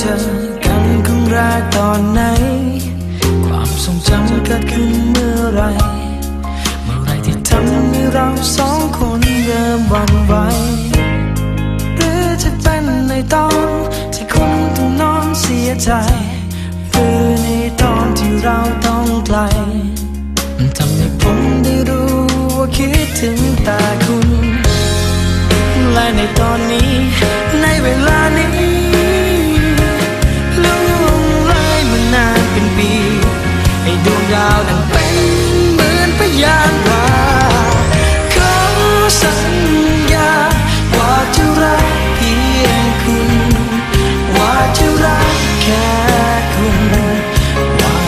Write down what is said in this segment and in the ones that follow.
เจอกันครั้งแรกตอนไหน ความทรงจำเกิดขึ้นเมื่อไร เมื่อไรที่ทำให้เราสองคนเริ่มหวันไหวหรือจะเป็นในตอนที่คุณต้องนอนเสียใจหรือในตอนที่เราต้องไกลมันทำให้ผมได้รู้ว่าคิดถึงแต่คุณ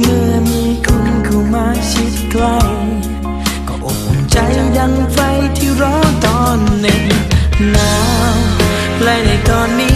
เมื่อมีคุณเข้ามาชิดใกล้ก็อบอุ่นใจดังไฟที่ร้อนตอนหนึ่งหนาวและในตอนนี้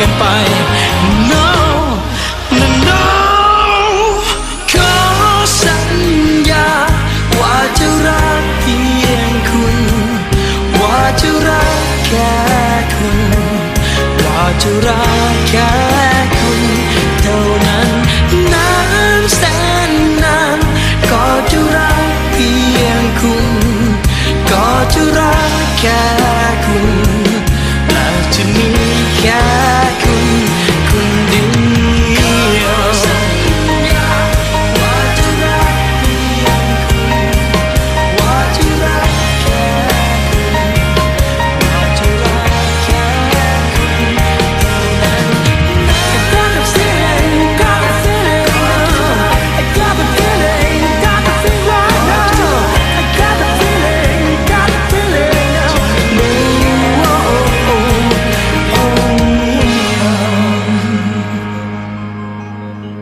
กันไป No No No ขอสัญญา ว่าจะรักเพียงคุณ ว่าจะรักแค่คุณ ว่าจะรักแค่